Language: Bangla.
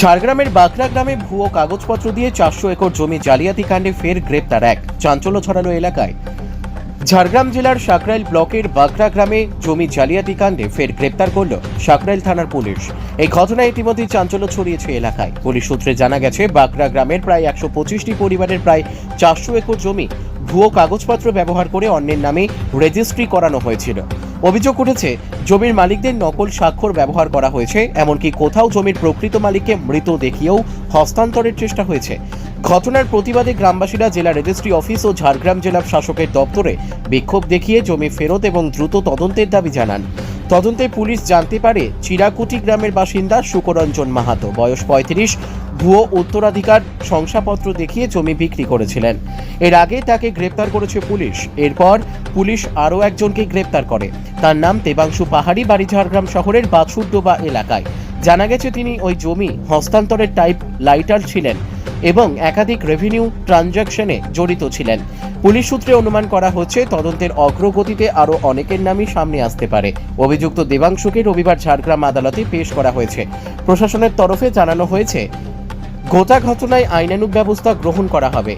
ঝাড়গ্রামের বাঁকড়া গ্রামে ভুয়ো কাগজপত্র দিয়ে চারশো একর জমি জালিয়াতি কাণ্ডে ফের গ্রেপ্তার এক। চাঞ্চল্য ছড়ালো এলাকায়। ঝাড়গ্রাম জেলার সাকরাইল ব্লকের বাঁকড়া গ্রামে জমি জালিয়াতি কাণ্ডে ফের গ্রেপ্তার করল সাকরাইল থানার পুলিশ। এই ঘটনায় ইতিমধ্যেই চাঞ্চল্য ছড়িয়েছে এলাকায়। পুলিশ সূত্রে জানা গেছে, বাঁকড়া গ্রামের প্রায় একশো পঁচিশটি পরিবারের প্রায় চারশো একর জমি ভুয়ো কাগজপত্র ব্যবহার করে অন্যের নামে রেজিস্ট্রি করানো হয়েছিল। অভিযোগ উঠেছে, জমির মালিকদের নকল স্বাক্ষর ব্যবহার করা হয়েছে, এমনকি কোথাও জমির প্রকৃত মালিককে মৃত দেখিয়েও হস্তান্তরের চেষ্টা হয়েছে। ঘটনার প্রতিবাদে গ্রামবাসীরা জেলা রেজিস্ট্রি অফিস ও ঝাড়গ্রাম জেলা শাসকের দপ্তরে বিক্ষোভ দেখিয়ে জমি ফেরত এবং দ্রুত তদন্তের দাবি জানান। তদন্তে পুলিশ জানতে পারে চিরাকুটি গ্রামের বাসিন্দা সুকরঞ্জন মাহাতো। বয়স পঁয়ত্রিশ, ভুয়ো উত্তরাধিকার শংসাপত্র দেখিয়ে জমি বিক্রি করেছিলেন। এর আগে তাকে গ্রেপ্তার করেছে পুলিশ। এরপর পুলিশ আরও একজনকে গ্রেপ্তার করে। তার নাম দেবাংশু পাহাড়ি, বাড়ি ঝাড়গ্রাম শহরের বাছুরডোবা এলাকায়। জানা গেছে তিনি ওই জমি হস্তান্তরের টাইপ লাইটার ছিলেন। এবং একাধিক রেভিনিউ ট্রানজাকশনে জড়িত ছিলেন। পুলিশ সূত্রে অনুমান করা হচ্ছে, তদন্তের অগ্রগতিতে আরও অনেকের নামই সামনে আসতে পারে। অভিযুক্ত দেবাংশুকে রবিবার ঝাড়গ্রাম আদালতে পেশ করা হয়েছে। প্রশাসনের তরফে জানানো হয়েছে, গোটা ঘটনায় আইনানুগ ব্যবস্থা গ্রহণ করা হবে।